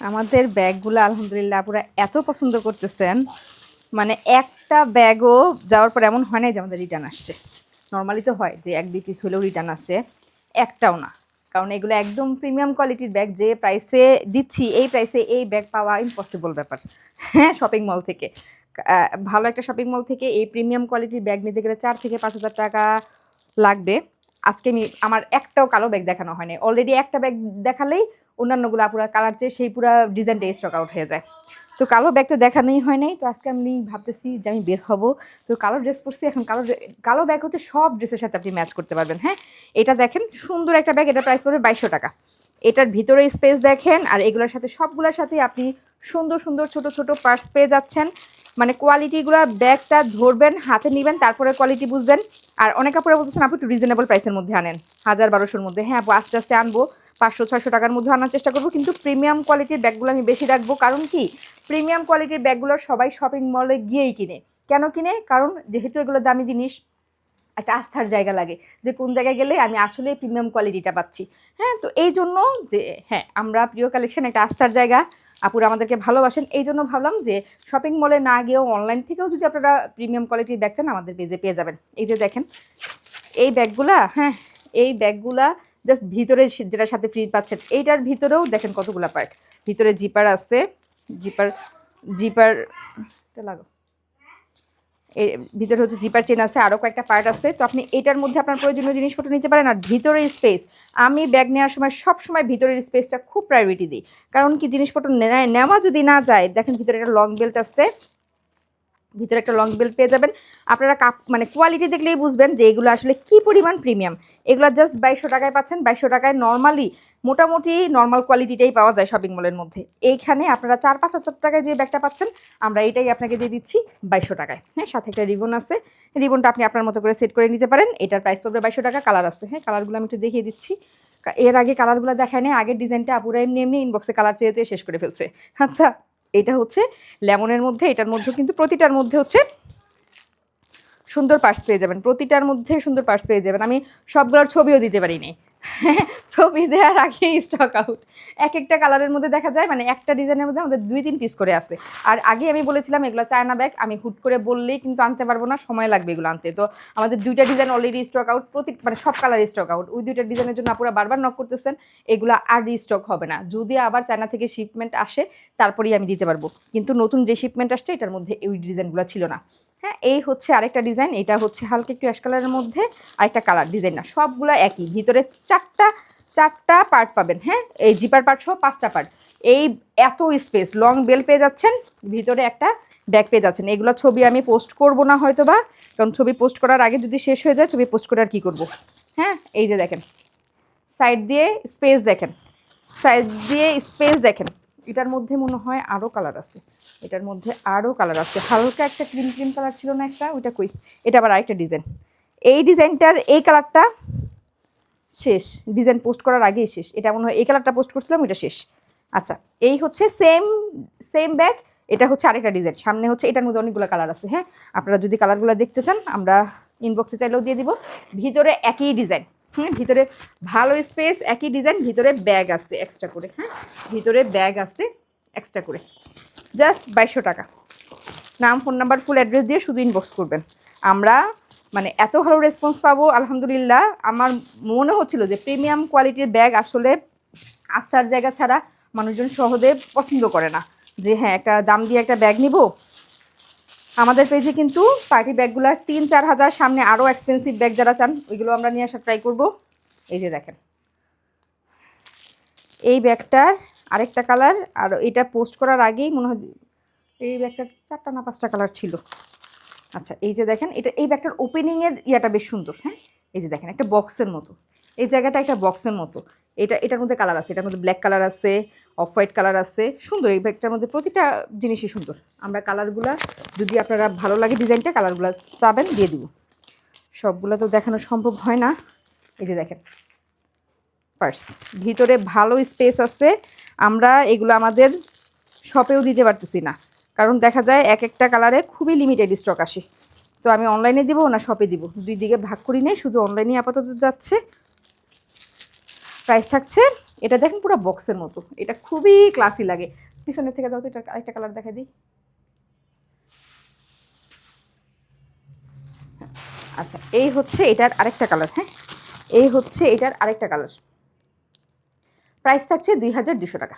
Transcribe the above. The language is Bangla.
আমাদের ব্যাগগুলো, আলহামদুলিল্লাহ পুরো এত পছন্দ করতেছেন। মানে একটা ব্যাগও যাওয়ার পর এমন হয় না যে আমাদের রিটার্ন আসছে। নর্মালি তো হয় যে এক দুই পিস হলেও রিটার্ন আসছে একটাও না। কারণ এগুলো একদম প্রিমিয়াম কোয়ালিটির ব্যাগ, যে প্রাইসে দিচ্ছি, এই প্রাইসে এই ব্যাগ পাওয়া ইম্পসিবল ব্যাপার। হ্যাঁ শপিং মল থেকে। ভালো একটা শপিং মল থেকে এই প্রিমিয়াম কোয়ালিটির ব্যাগ নিতে গেলে চার থেকে পাঁচ হাজার টাকা লাগবে। আজকে আমি, আমার একটাও কালো ব্যাগ দেখানো হয়নি অলরেডি একটা ব্যাগ দেখালেই অন্যান্যগুলো পুরা কালার চেয়ে সেই পুরো ডিজাইনটা স্টক আউট হয়ে যায়। তো কালো ব্যাগ তো দেখানোই হয় নাই, তো আজকে আমি ভাবতেছি যে আমি বের হব। তো কালো ড্রেস পরছি, এখন কালো কালো ব্যাগ হচ্ছে সব ড্রেসের সাথে আপনি ম্যাচ করতে পারবেন হ্যাঁ? এটা দেখেন, সুন্দর একটা ব্যাগ এটা প্রাইস পড়বে বাইশশো টাকা। এটার ভিতরে স্পেস দেখেন, আর এগুলোর সাথে সবগুলোর সাথে আপনি সুন্দর সুন্দর, ছোট ছোট পার্স পেয়ে যাচ্ছেন। মানে কোয়ালিটিগুলো ব্যাগটা ধরবেন, হাতে নেবেন, তারপরে কোয়ালিটি বুঝবেন। আর অনেক কাপড়ে বলতেছেন আপনি একটু রিজনেবল প্রাইসের মধ্যে আনেন, হাজার বারোশোর মধ্যে। হ্যাঁ আপু আস্তে আস্তে আনব। পাঁচশো, ছয়শো টাকার মধ্যে আনার চেষ্টা করব। কিন্তু প্রিমিয়াম কোয়ালিটির ব্যাগগুলো আমি বেশি রাখব। কারণ কি? প্রিমিয়াম কোয়ালিটির ব্যাগগুলো সবাই শপিং মলে গিয়েই কিনে। কেন কিনে? কারণ যেহেতু এগুলো দামি জিনিস, একটা আস্থার জায়গা লাগে যে কোন জায়গায় গেলে আমি আসলে প্রিমিয়াম কোয়ালিটিটা পাচ্ছি। হ্যাঁ তো এই জন্য যে হ্যাঁ আমরা প্রিয় কালেকশন একটা আস্থার জায়গা। আপুরা আমাদেরকে ভালোবাসেন। এই জন্য ভাবলাম যে শপিং মলে না গিয়েও অনলাইন থেকেও যদি আপনারা প্রিমিয়াম কোয়ালিটির ব্যাগ চান, আমাদের পেজে পেয়ে যাবেন। এই যে দেখেন, এই ব্যাগগুলা হ্যাঁ এই ব্যাগগুলা জাস্ট ভিতরে যেটার সাথে ফ্রি পাচ্ছেন, এইটার ভিতরেও দেখেন কতগুলা পার্ট। ভিতরে জিপার আছে, জিপার জিপার লাগো। এর ভিতরে হচ্ছে জিপার চেন আছে আরও কয়েকটা পার্ট আছে। তো আপনি এটার মধ্যে আপনার প্রয়োজনীয় জিনিসপত্র নিতে পারেন, আর ভিতরের স্পেস। আমি ব্যাগ নেওয়ার সময় সব সময় ভিতরের স্পেসটা খুব প্রায়োরিটি দিই। কারণ কি জিনিসপত্র নেওয়া যদি না যায়, দেখেন ভিতরে একটা লং বেল্ট আছে ভিতরে একটা লং বেল্ট পেয়ে যাবেন। আপনারা কাপ মানে কোয়ালিটি দেখলেই বুঝবেন যে এগুলো আসলে কি পরিমাণ প্রিমিয়াম এগুলো জাস্ট বাইশশো টাকায় পাচ্ছেন, বাইশশো টাকায় নর্মালি মোটামুটি নর্মাল কোয়ালিটিটাই পাওয়া যায় শপিং মলের মধ্যে। এইখানে আপনারা চার পাঁচ হাজার টাকায় যে ব্যাগটা পাচ্ছেন, আমরা এটাই আপনাকে দিয়ে দিচ্ছি বাইশশো টাকায়। হ্যাঁ সাথে একটা রিবন আছে। রিবনটা আপনি আপনার মতো করে সেট করে নিতে পারেন। এটার প্রাইস পড়বে বাইশশো টাকা কালার আছে। হ্যাঁ কালারগুলো আমি একটু দেখিয়ে দিচ্ছি। এর আগে কালারগুলো দেখায় নেই, আগের ডিজাইনটা আপুরা এমনি এমনি ইনবক্সে কালার চেয়ে চেয়ে শেষ করে ফেলছে। আচ্ছা এটা হচ্ছে লেমনের মধ্যে, এটার মধ্যে কিন্তু প্রতিটার মধ্যে হচ্ছে সুন্দর পার্স পেয়ে যাবেন। প্রতিটার মধ্যে সুন্দর পার্স পেয়ে যাবেন। আমি সবগুলোর ছবিও দিতে পারিনি। ছবি দেওয়ার আগেই স্টক আউট এক একটা কালারের মধ্যে দেখা যায় মানে একটা ডিজাইনের মধ্যে আমাদের দুই তিন পিস করে আছে। আর আগে আমি বলেছিলাম, এগুলো চায়না ব্যাগ আমি হুট করে বললেই কিন্তু আনতে পারব না, সময় লাগবে এগুলো আনতে। তো আমাদের দুইটা ডিজাইন অলরেডি স্টক আউট প্রতি মানে সব কালার স্টক আউট ওই দুইটা ডিজাইনের জন্য আপুরা বারবার নক করতেছেন, এগুলো আর রিস্টক হবে না। যদি আবার চায়না থেকে শিপমেন্ট আসে, তারপরেই আমি দিতে পারব। কিন্তু নতুন যে শিপমেন্ট আসছে, এটার মধ্যে ওই ডিজাইনগুলো ছিল না। হ্যাঁ এই হচ্ছে আরেকটা ডিজাইন এটা হচ্ছে হালকা একটু অ্যাশ কালারের মধ্যে, আরেকটা কালার ডিজাইন না, সবগুলো একই, ভিতরে চারটা চারটা পার্ট পাবেন হ্যাঁ? এই জিপার পার্ট সহ পাঁচটা পার্ট এই এত স্পেস লং বেল পেয়ে যাচ্ছেন, ভিতরে একটা ব্যাগ পেয়ে যাচ্ছেন। এগুলো ছবি আমি পোস্ট করব না হয়তো বা কারণ ছবি পোস্ট করার আগে যদি শেষ হয়ে যায়, ছবি পোস্ট করে আর কী করব? হ্যাঁ? এই যে দেখেন সাইড দিয়ে স্পেস দেখেন সাইড দিয়ে স্পেস দেখেন। এটার মধ্যে মনে হয় আরও কালার আছে। এটার মধ্যে আরও কালার আছে। হালকা একটা ক্রিম ক্রিম কালার ছিল না একটা, ওইটা কই? এটা আবার আরেকটা ডিজাইন এই ডিজাইনটার এই কালারটা শেষ। ডিজাইন পোস্ট করার আগেই শেষ। এটা মনে হয় এই কালারটা পোস্ট করছিলাম, ওইটা শেষ। আচ্ছা এই হচ্ছে সেম সেম ব্যাগ এটা হচ্ছে আরেকটা ডিজাইন সামনে হচ্ছে এটার মধ্যে অনেকগুলো কালার আছে হ্যাঁ? আপনারা যদি কালারগুলো দেখতে চান, আমরা ইনবক্সে চাইলেও দিয়ে দিব। ভিতরে একই ডিজাইন হুম ভিতরে ভালো স্পেস একই ডিজাইন ভিতরে ব্যাগ আছে এক্সট্রা করে হ্যাঁ? ভিতরে ব্যাগ আছে এক্সট্রা করে। জাস্ট বাইশশো টাকা। নাম ফোন নাম্বার ফুল অ্যাড্রেস দিয়ে শুধু ইনবক্স করবেন। আমরা মানে এত ভালো রেসপন্স পাবো, আলহামদুলিল্লাহ। আমার মনে হচ্ছিল যে প্রিমিয়াম কোয়ালিটির ব্যাগ আসলে আস্থার জায়গা ছাড়া মানুষজন সহজে পছন্দ করে না। যে হ্যাঁ একটা দাম দিয়ে একটা ব্যাগ নিব আমাদের পেজে কিন্তু পার্টি ব্যাগগুলো তিন, চার হাজার সামনে আরও এক্সপেন্সিভ ব্যাগ যারা চান, ওইগুলো আমরা নিয়ে আসা ট্রাই করব। এই যে দেখেন। এই ব্যাগটার আরেকটা কালার আর এটা পোস্ট করার আগেই মনে হয় এই ব্যাগটার চারটা না পাঁচটা কালার ছিল। আচ্ছা এই যে দেখেন, এটা, এই ব্যাগটার ওপেনিংয়ের ইয়াটা বেশ সুন্দর হ্যাঁ? এই যে দেখেন, একটা বক্সের মতো। এই জায়গাটা একটা বক্সের মতো। এটা, এটার মধ্যে কালার আছে, এটার মধ্যে ব্ল্যাক কালার আছে অফ হোয়াইট কালার আছে, সুন্দর। এই ব্যাগটার মধ্যে প্রতিটা জিনিসই সুন্দর। আমরা কালারগুলা, যদি আপনারা ভালো লাগে ডিজাইনটা, কালারগুলো চাবেন, দিয়ে দিব। সবগুলো তো দেখানো সম্ভব হয় না। এই যে দেখেন পার্স ভিতরে ভালো স্পেস আছে। আমরা এগুলো আমাদের শপেও দিতে পারতেছি না। কারণ দেখা যায় এক একটা কালারে খুবই লিমিটেড স্টক আসে। তো আমি অনলাইনে দিব না শপে দিব? দুই দিকে ভাগ করি নেই, শুধু অনলাইনে আপাতত যাচ্ছে। প্রাইস থাকছে, এটা দেখেন পুরো বক্সের মতো। এটা খুবই ক্লাসি লাগে। পিছনের থেকে দাও তো, এটা আরেকটা কালার দেখা দিই। আচ্ছা এই হচ্ছে এটার আরেকটা কালার হ্যাঁ? এই হচ্ছে এটার আরেকটা কালার প্রাইস থাকছে দুই হাজার দুশো টাকা।